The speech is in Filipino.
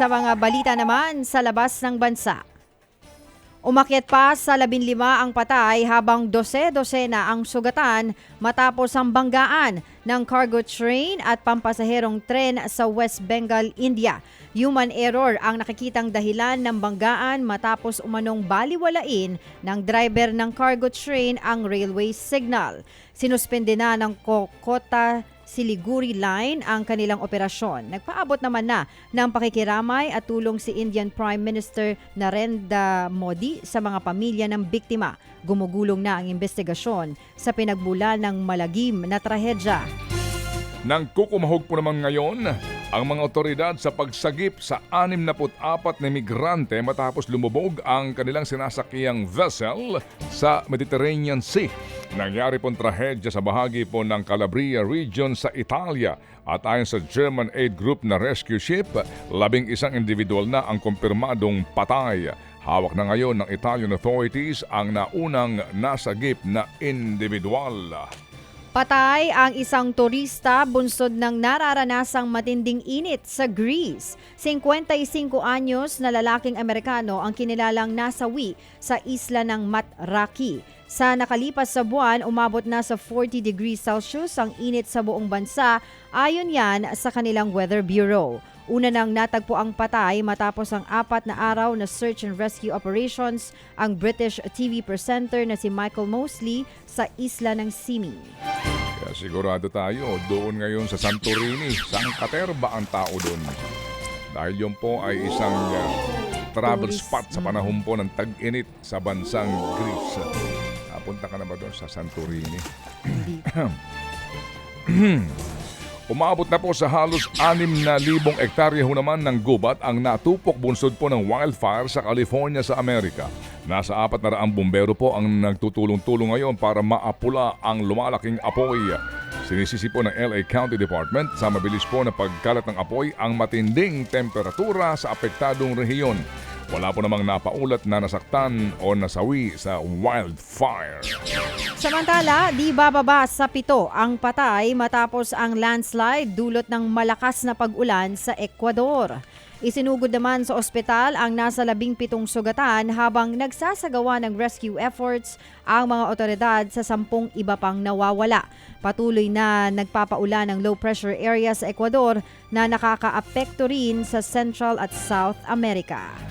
Sa mga balita naman sa labas ng bansa. Umakyat pa sa 15 ang patay habang 12-12 na ang sugatan matapos ang banggaan ng cargo train at pampasaherong tren sa West Bengal, India. Human error ang nakikitang dahilan ng banggaan matapos umanong baliwalain ng driver ng cargo train ang railway signal. Sinuspende na ng Kokota Siliguri Line ang kanilang operasyon. Nagpaabot naman na ng pakikiramay at tulong si Indian Prime Minister Narendra Modi sa mga pamilya ng biktima. Gumugulong na ang investigasyon sa pinagbula ng malagim na trahedya. Nang kukumahog po naman ngayon ang mga otoridad sa pagsagip sa 64 na migrante matapos lumubog ang kanilang sinasakiyang vessel sa Mediterranean Sea. Nangyari pong trahedya sa bahagi po ng Calabria region sa Italia at ayon sa German aid group na rescue ship, labing isang individual na ang kumpirmadong patay. Hawak na ngayon ng Italian authorities ang naunang nasagip na individual. Patay ang isang turista bunsod ng nararanasang matinding init sa Greece. 55 anyos na lalaking Amerikano ang kinilalang nasawi sa isla ng Matraki. Sa nakalipas sa buwan, umabot na sa 40 degrees Celsius ang init sa buong bansa ayon yan sa kanilang Weather Bureau. Una nang natagpo ang patay matapos ang apat na araw na search and rescue operations ang British TV presenter na si Michael Mosley sa isla ng Simi. Kaya sigurado tayo, doon ngayon sa Santorini, sangkaterba ang tao doon. Dahil yun po ay isang uh, travel spot sa panahon po ng tag-init sa bansang Greece. Napunta ka na ba doon sa Santorini? Umabot na po sa halos 6,000 ektarya ho naman ng gubat ang natupok bunsod po ng wildfire sa California sa Amerika. Nasa 400 bumbero po ang nagtutulong-tulong ngayon para maapula ang lumalaking apoy. Sinisisi po ng LA County Department sa mabilis po na pagkalat ng apoy ang matinding temperatura sa apektadong rehiyon. Wala po namang napaulat na nasaktan o nasawi sa wildfire. Samantala, di bababa sa pito ang patay matapos ang landslide dulot ng malakas na pag-ulan sa Ecuador. Isinugod naman sa ospital ang nasa labing pitong sugatan habang nagsasagawa ng rescue efforts ang mga otoridad sa sampung iba pang nawawala. Patuloy na nagpapaula ng low pressure area sa Ecuador na nakakaapekto rin sa Central at South America.